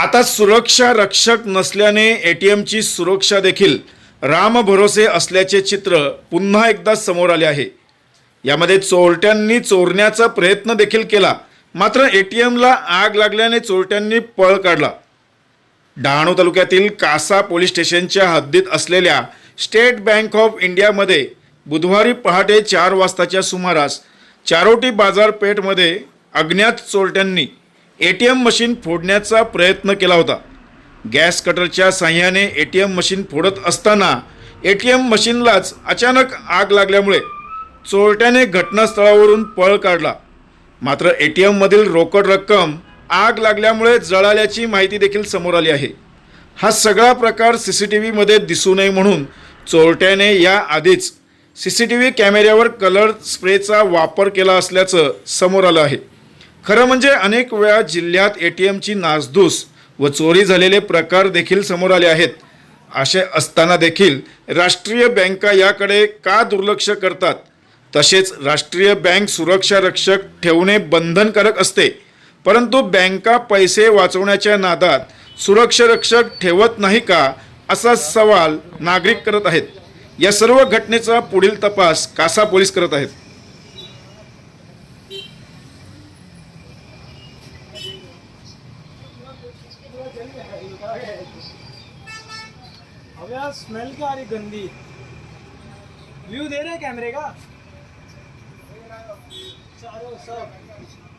आता सुरक्षा रक्षक नसल्याने ए टी एमची सुरक्षा देखील राम भरोसे असल्याचे चित्र पुन्हा एकदा समोर आले आहे. यामध्ये चोरट्यांनी चोरण्याचा प्रयत्न देखील केला. मात्र ए टी एमला आग लागल्याने चोरट्यांनी पळ काढला. डहाणू तालुक्यातील कासा पोलीस स्टेशनच्या हद्दीत असलेल्या स्टेट बँक ऑफ इंडियामध्ये बुधवारी पहाटे चार वाजताच्या सुमारास चारोटी बाजारपेठमध्ये अज्ञात चोरट्यांनी ए टी एम मशीन फोडण्याचा प्रयत्न केला होता. गॅस कटरच्या साह्याने ए टी एम मशीन फोडत असताना ए टी एम मशीनलाच अचानक आग लागल्यामुळे चोरट्याने घटनास्थळावरून पळ काढला. मात्र ए टी एममधील रोकड रक्कम आग लागल्यामुळे जळाल्याची माहिती देखील समोर आली आहे. हा सगळा प्रकार सी सी टी व्हीमध्ये दिसू नये म्हणून चोरट्याने या आधीच सी सी टी व्ही कॅमेऱ्यावर कलर स्प्रेचा वापर केला असल्याचं समोर आलं आहे. खरं म्हणजे अनेक वेळा जिल्ह्यात ए टी एमची नासधूस व चोरी झालेले प्रकार देखील समोर आले आहेत. असे असताना देखील राष्ट्रीय बँका याकडे का दुर्लक्ष करतात? तसेच राष्ट्रीय बँक सुरक्षा रक्षक ठेवणे बंधनकारक असते. परंतु बँका पैसे वाचवण्याच्या नादात सुरक्षारक्षक ठेवत नाही का? असा सवाल नागरिक करत आहेत. या सर्व घटनेचा पुढील तपास कासा पोलीस करत आहेत. अब यार स्मेल क्या आ रही गंदी? व्यू दे रहे कैमरे का? चारों सब।